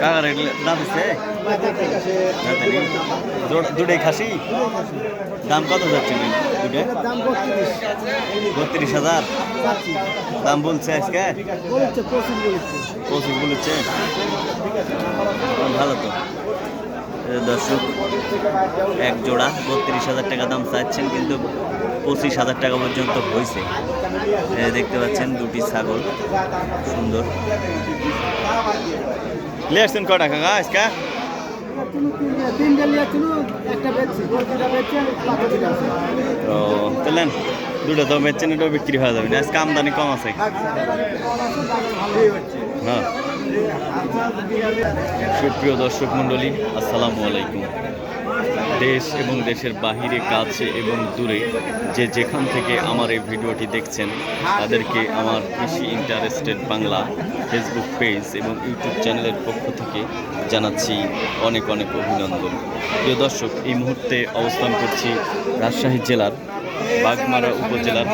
কাকা রেট দাম দিচ্ছে দুটাই খাসি? দাম কত যাচ্ছে দুটো বত্রিশ হাজার। দাম বলছে আজকে? পঁচিশ বলেছে। ভালো তো। দর্শক, এক জোড়া, বত্রিশ হাজার টাকা দাম চাচ্ছেন, কিন্তু পঁচিশ হাজার টাকা পর্যন্ত হয়েছে দেখতে পাচ্ছেন দুটি ছাগল, সুন্দর। লে সিন কটা কাকা আজকে ও, তাহলে দুটো তো বেচছেন এটাও বিক্রি হয়ে যাবে। না আজকে আমদানি কম আছে। হ্যাঁ। সুপ্রিয় দর্শক মণ্ডলী, আসসালামু আলাইকুম। দেশ এবং দেশের বাহিরে, কাছে এবং দূরে যে যেখান থেকে আমার এই ভিডিওটি দেখছেন, তাদেরকে আমার কৃষি ইন্টারেস্টেড বাংলা ফেসবুক পেজ এবং ইউটিউব চ্যানেলের পক্ষ থেকে জানাচ্ছি অনেক অনেক অভিনন্দন। প্রিয় দর্শক, এই মুহূর্তে অবস্থান করছি রাজশাহী জেলার বাগমারা উপজেলার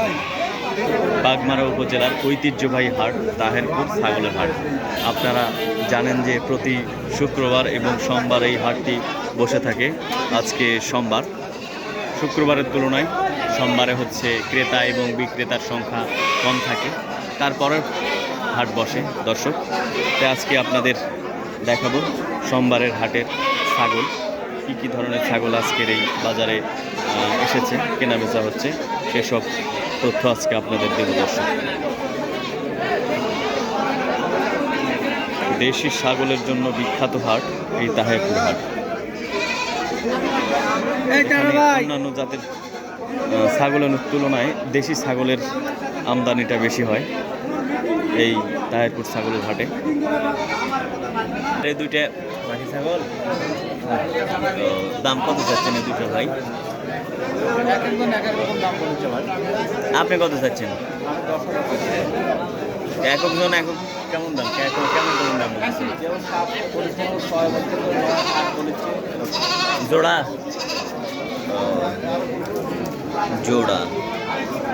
বাগমারা উপজেলার ঐতিহ্যবাহী হাট তাহেরপুর ছাগলের হাট। আপনারা জানেন যে প্রতি শুক্রবার এবং সোমবার এই হাটটি বসে থাকে। আজকে সোমবার। শুক্রবারের তুলনায় সোমবারে হচ্ছে ক্রেতা এবং বিক্রেতার সংখ্যা কম থাকে। তারপরে হাট বসে, দর্শক। তাই আজকে আপনাদের দেখাবো সোমবারের হাটের ছাগল। কী কী ধরনের ছাগল আজকের এই বাজারে এসেছে, কেনাবেচা হচ্ছে, সেসব তথ্য আজকে আপনাদের দেব দর্শক। দেশি ছাগলের জন্য বিখ্যাত হাট এই তাহেরপুর হাট। অন্যান্য জাতের ছাগলের তুলনায় দেশি ছাগলের আমদানিটা বেশি হয় এই তাহেরপুর ছাগলের হাটে। এই দুইটা ছাগল? তো দাম কত চাচ্ছেন এই দুটো ভাই? আপনি কত চাচ্ছেন? একজন একক কেমন দাম? একক কেমন কেমন দাম? জোড়া? জোড়া।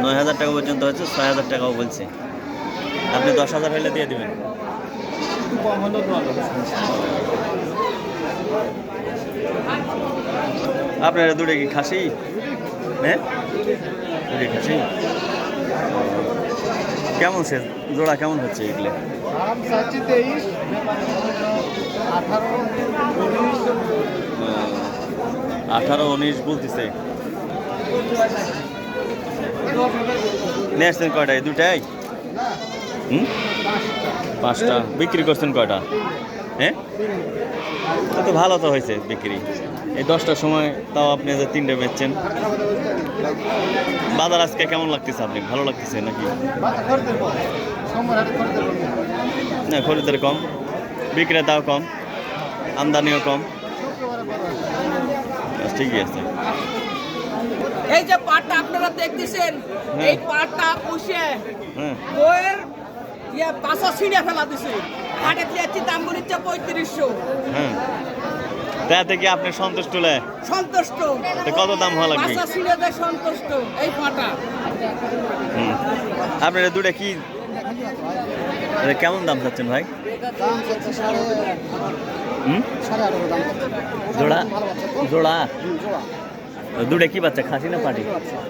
নয় হাজার টাকা পর্যন্ত হচ্ছে, ছয় হাজার টাকাও বলছে। আপনি দশ হাজার হলে দিয়ে দেবেন। আপনারা দুটো কি খাসি? হ্যাঁ? খাসি। কেমন সে জোড়া কেমন হচ্ছে এগুলো? আঠারো উনিশ। বলতেছে। নিয়ে আসছেন কয়টায়? দুটাই হুম? পাঁচটা বিক্রি করছেন কয়টা? হ্যাঁ? তা ভালো তো হয়েছে বিক্রি। এই দশটার সময় তাও আপনি যে তিনটে বেচছেন। বাজার আজকে কেমন লাগতেছে আপনি? ভালো লাগতেছে নাকি? না খরিদের কম। বিক্রেতাও কম। আমদানিও কম। ঠিকই আছে। এই যে পাটটা আপনারা দেখতেছেন হ্যাঁ। এই পাটটা পুষে হ্যাঁ। বইয়ের ইয়ে পাশা ছিঁড়ে ফেলা দিছে। হাটে দিয়েছি দাম বলিচ্ছে পঁয়ত্রিশশো। তাতে কি আপনি সন্তুষ্ট হলে? সন্তুষ্ট। কত দাম হওয়া লাগবে? পাশা ছিঁড়ে দেয় সন্তুষ্ট এই পাটা আপনারা দুটা কি? কেমন দাম চাচ্ছেন ভাই? জোড়া? জোড়া? দুটা কি বাচ্চা খাসি না পাটি?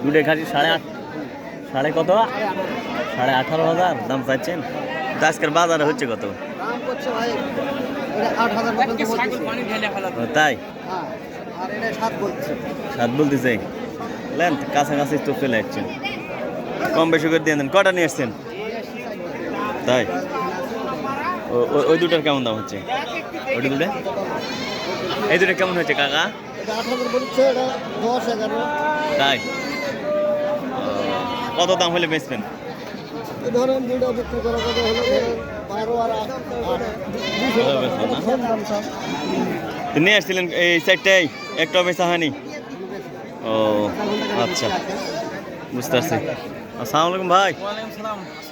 দুটা খাসি সাড়ে আট? সাড়ে কত? সাড়ে আঠারো হাজার দাম চাচ্ছেন তো আজকের বাজারে হচ্ছে কত? ফেলা তাই? হ্যাঁ সাত বলতেছে। লেন কাছাকাছি তো চলে যাচ্ছেন কম বেশি করে দিয়ে দেন কটা নিয়ে আসছেন? তাই? ওই দুটার কেমন দাম হচ্ছে? ওই দুটো? এই দুটো কেমন হচ্ছে কাকা? তাই? কত দাম হলে বেচবেন? ধরেন দুইটা বিক্রি করা কত হলো বারো আর নিয়ে আসছিলেন এই সাইডটাই একটা বেচা হয়নি ও আচ্ছা। বুঝতে পারছি। আসসালামু আলাইকুম ভাই।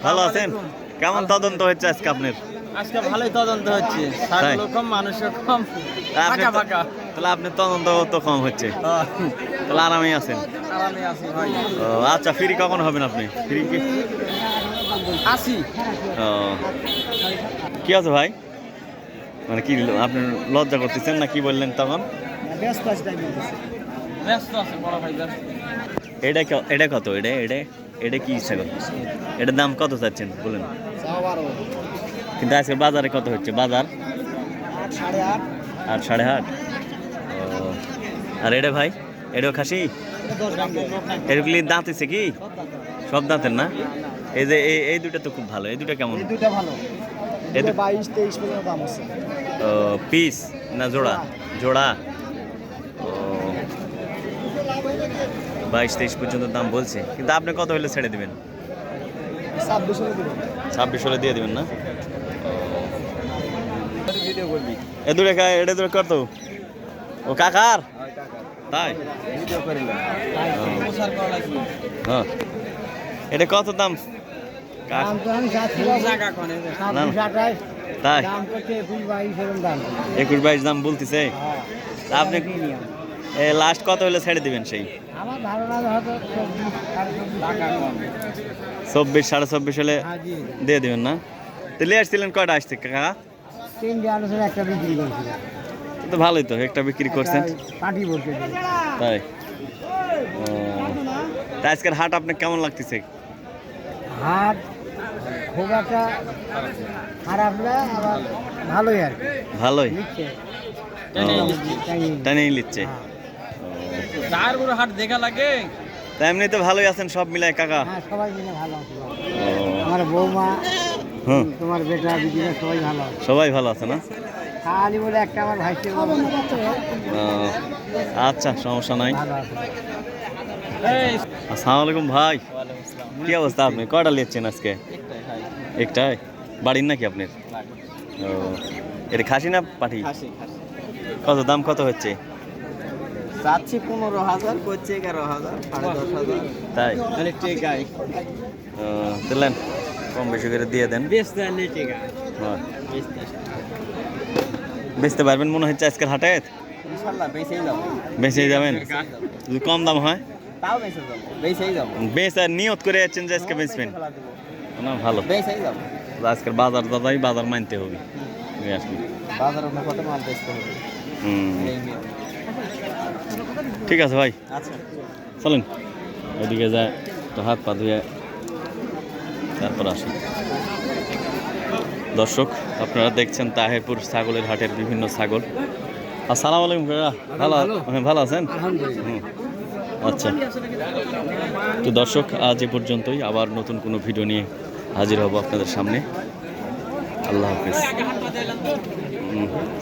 ভালো আছেন? কেমন তদন্ত হচ্ছে আজকে আপনার? আজকে ভালোই তদন্ত হচ্ছে? কম মানুষও কম। ফাঁকা ফাঁকা। তাহলে আপনি তদন্ত তো কম হচ্ছে। তাহলে আরামেই আছেন। আরামে আছি ভাই। ও আচ্ছা ফ্রি কখন হবেন আপনি? ফ্রি কি? আসি ও। কি আছে ভাই? মানে কি আপনি লজ্জা করতেছেন না কি বললেন তখন? ব্যস্ত আছে তাই বলতেছে। ব্যস্ত আছে বড় ভাই ব্যস্ত। এটা এটা কত? এটা এটা এটা কি ছাগল এটার দাম কত চাচ্ছেন? বলেন। কিন্তু আজকে বাজারে কত হচ্ছে? বাজার? আট সাড়ে আট। আট সাড়ে আট? ও, আর এটা ভাই? এটাও খাসি? গ্রাম। দাঁত হচ্ছে কি? সব দাঁতের না? এই যে এই এই দুটো তো খুব ভালো। এই দুটো কেমন? এই দুইটা ভালো। এই দু- বাইশ তেইশ পর্যন্ত দাম আছে পিস না জোড়া? জোড়া। ও বাইশ তেইশ পর্যন্ত দাম বলছে। কিন্তু আপনি কত হলে ছেড়ে দিবেন? ছাব্বিশ হলে দেবেন। ছাব্বিশ হলে দিয়ে দিবেন না? এ দূরে এটা দূরে কত ও কাকার? তাই? করা লাগবে হ্যাঁ। এটা কত দাম? তাই। একুশ বাইশ দাম। বলতেছে? হ্যাঁ। তা আপনি লাস্ট কত হলে ছেড়ে দিবেন সেই? আমার ধারণা হয়তো চব্বিশ সাড়ে চব্বিশ। হলে হ্যাঁ দিয়ে দিবেন না? তো নিয়ে আসছিলেন কয়টা আসছে কাকা? একটা বিক্রি তো ভালোই তো একটা বিক্রি করছেন। তাই। ও। তা আজকের হাট আপনার কেমন লাগতেছে? হাট খুব একটা খারাপ না আবার ভালোই আর ভালোই। টানেই নিচ্ছে হ্যাঁ। বড় হাট দেখা লাগে। তা এমনি তো ভালোই আছেন সব মিলায় কাকা? হ্যাঁ সবাই মিলে ভালো আছে আমার বৌমা হুম। তোমার বেটা দিদিরা সবাই ভালো আছে। সবাই ভালো আছে না? খালি বলে একটা আমার ভাইসে ও, আচ্ছা সমস্যা নাই। এই। আসসালামু আলাইকুম ভাই। কি অবস্থা আপনি? কটা লিখছেন আজকে? একটাই? বাড়ির নাকি আপনার? ও এটা খাসি না পাঠি? কত দাম কত হচ্ছে? চাচ্ছি পনেরো হাজার করছে এগারো হাজার সাড়ে দশ হাজার। তাই? টেকাই। দিলেন কম বেশি করে দিয়ে দেন। বেচতে হ্যাঁ। পারবেন মনে হচ্ছে আজকের হাটে? বেঁচেই যাবেন? যদি কম দাম হয়? তাও বেচে যাব বেচেই যাব। বেচ আর নিয়ত করে যাচ্ছেন যে আজকে বেচবেন। না ভালো। আজকের বাজার দাদাই বাজার মানতে হবে। মাল বেচতে। ঠিক আছে ভাই। আচ্ছা। চলেন। ওইদিকে যায় তো হাত পা ধুয়ে তারপর আসুন দর্শক আপনারা দেখছেন তাহেরপুর ছাগলের হাটের বিভিন্ন ছাগল। আসসালামু আলাইকুম ভালো? হ্যাঁ ভালো আছেন? হুম। আচ্ছা। তো দর্শক, আজ এ পর্যন্তই। আবার নতুন কোনো ভিডিও নিয়ে হাজির হব আপনাদের সামনে। আল্লাহ হাফিজ।